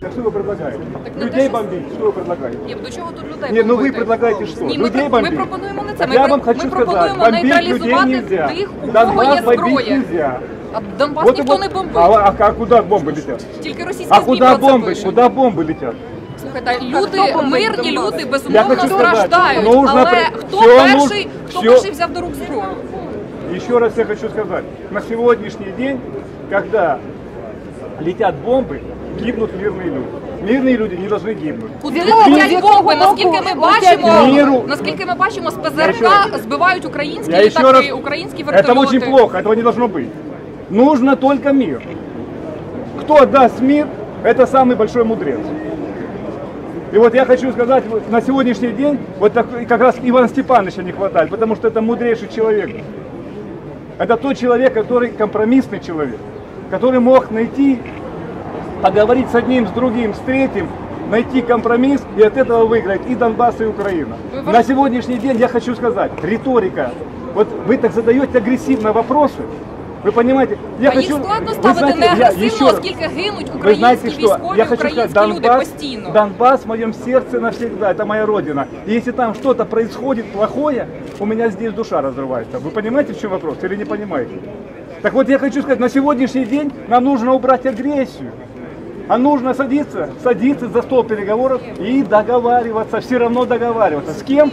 Так что вы предлагаете? Так не Людей те, що- бомбить, что вы предлагаете? Ні, до чого тут людей Ні, ну ви бомбити? предлагаєте що? Ні, ми, Людей про- ми бомбити? пропонуємо не це. Так Ми, я про- вам хочу ми сказать, пропонуємо бомбить людей нейтралізувати нельзя. тих, у кого Донбасс є бомбить зброя. нельзя. А Донбас Вот ніхто вот- не бомбить. А, а, а куда бомбы летят? Тільки російські А ЗМІ куда про це бомбы? пишуть. Куда бомбы летят? Слухайте, люди, мирні люди, Я безумовно, хочу сказати, страждають. нужно Але при- хто всьому- перший, хто всьо- перший взяв до рук зброю? Еще раз я хочу сказать, на сегодняшний день, когда летят бомбы, гибнут мирные люди. Мирные люди не должны гибнуть. Куди З якого- летять з якого бомби? Наскільки ми боку бачимо, Міру. наскільки ми бачимо, з Я ще ПЗРК раз- збивають українські Я еще літаки, раз, українські это вертольоти. очень плохо, этого не должно быть. Нужно только мир. Кто даст мир, это самый большой мудрец. И вот я хочу сказать, вот на сегодняшний день, вот так, как раз Ивана Степановича не хватает, потому что это мудрейший человек. Это тот человек, который компромиссный человек, который мог найти, поговорить с одним, с другим, с третьим, найти компромисс и от этого выиграть и Донбасс, и Украина. Вы- На сегодняшний день я хочу сказать, риторика, вот вы так задаете агрессивно вопросы, вы понимаете, я А їх хочу, складно вы ставити знаете, не я агресивно, еще раз- оскільки гинуть вы знаете українські что? військові, Я хочу сказать, українські люди Донбасс, постійно. Донбасс в моем сердце навсегда, это моя родина. И если там что-то происходит плохое, у меня здесь душа разрывается. Вы понимаете, в чем вопрос или не понимаете? Так вот я хочу сказать, на сегодняшний день нам нужно убрать агрессию. А нужно садиться, садиться за стол переговоров и договариваться, все равно договариваться. С кем?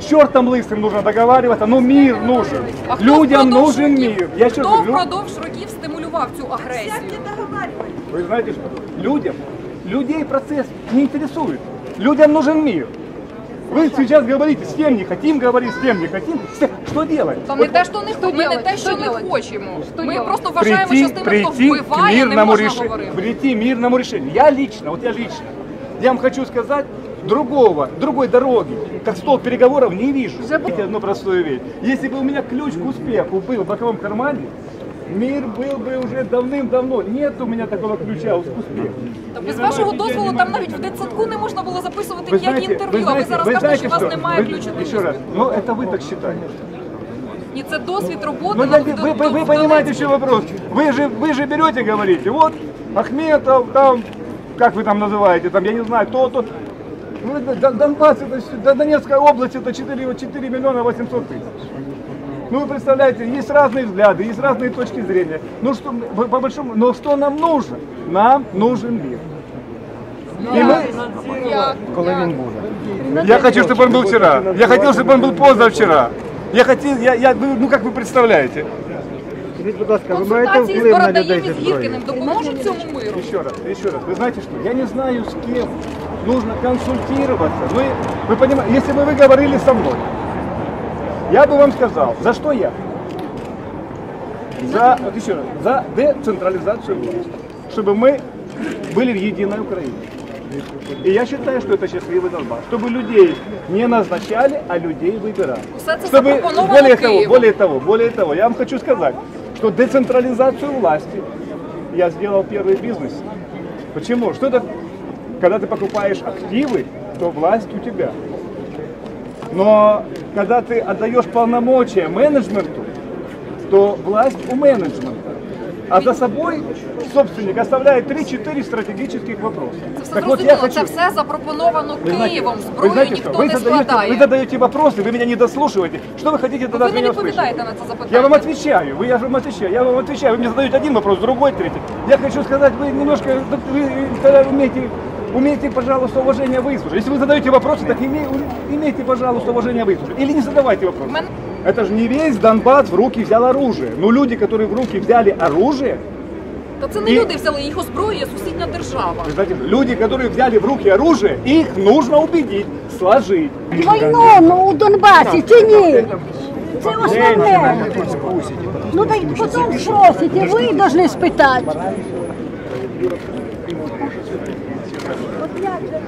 С чертом лысым нужно договариваться, но мир нужен. А хто Людям впродовж нужен років- мир. Я еще Хто говорю, впродовж років стимулював цю агресію? Вы знаете что? Людям, людей процесс не интересует. Людям нужен мир. Вы сейчас говорите, с кем не хотим говорить, с кем не хотим. С- Что делать? Та не те, що не ми не делать? те, що Що ми делать? хочемо. Ми делать? просто вважаємо, прийти, що з тими, хто прийти к вбиває, не мирному можна решению. говорити. Прийти к мирному решению. Я лично, вот я лично, я вам хочу сказать, другого, другой дороги, как стол переговоров, не вижу. Знаете одну простую вещь. Если бы у меня ключ к успеху был в боковом кармане, мир был бы уже давным-давно. Нет у меня такого ключа к успеху. Та без вашого дозволу там навіть в дитсадку не можна було записувати Вы ніякі знаете, інтерв'ю. вы А ви знаете, зараз вы кажете, знаете, що у вас что? немає Вы- ключу до Еще раз, успіху. ну это вы так считаете. І це досвід роботи. Ну, на- так вы, до- вы, до- вы в понимаете, еще вопрос. Вы же, вы же берете, говорите, вот Ахметов, там, как вы там называете, там, я не знаю, то, то. Ну, это Дон- Донбасс, это, Донецкая область, это 4, вот 4 миллиона 800 тысяч. Ну, вы представляете, есть разные взгляды, есть разные точки зрения. Ну, что, по по большому, но что нам нужно? Нам нужен мир. И мы, я хочу, чтобы он был вчера. Я хотел, чтобы он был позавчера. Я хотел, я, я, вы- ну как вы представляете? Скажіть, будь ласка, ви маєте Консультації з вплив на людей Бородаєм зі і з зброєю? Гіркіним допоможуть цьому миру. Еще раз, еще раз. Вы знаете что? Я не знаю, с кем нужно консультироваться. Ну, и вы понимаете, если бы вы говорили со мной, я бы вам сказал, за что я? За, вот еще раз, за децентрализацию власти. Чтобы мы были в единой Украине. И я считаю, что это счастливый Донбасс. Чтобы людей не назначали, а людей выбирали. Чтобы, более того, более того, более того, я вам хочу сказать, что децентрализацию власти я сделал первый бизнес. Почему? Что это, когда ты покупаешь активы, то власть у тебя. Но когда ты отдаешь полномочия менеджменту, то власть у менеджмента А за собой собственник оставляет 3-4 стратегических вопроса. Це все Так вот я зрозуміло, хочу... це все запропоновано Вы знаете, Києвом. вы Зброю знаете ніхто что? Вы не задаете, складає. вы задаете вопросы, вы меня не дослушиваете. Что вы хотите тогда Ви от не меня відповідаєте услышать? на це запитання. Я вам отвечаю, вы, я же вам отвечаю, я вам отвечаю. Вы мне задаете один вопрос, другой, третий. Я хочу сказать, вы немножко, вы тогда умеете, умеете, пожалуйста, уважение выслушать. Если вы задаете вопросы, так име- имейте, пожалуйста, уважение выслушать. Или не задавайте вопросы. Мен- Это же не весь Донбасс в руки взял оружие. Ну, люди, которые в руки взяли оружие, Та це не І- люди взяли, їх озброює сусідня держава. вы знаете, люди, которые взяли в руки оружие, их нужно убедить, сложить. Війну у Донбасі чи ні? Це основне. Ну так потім спросите, ви повинні спитати. От як же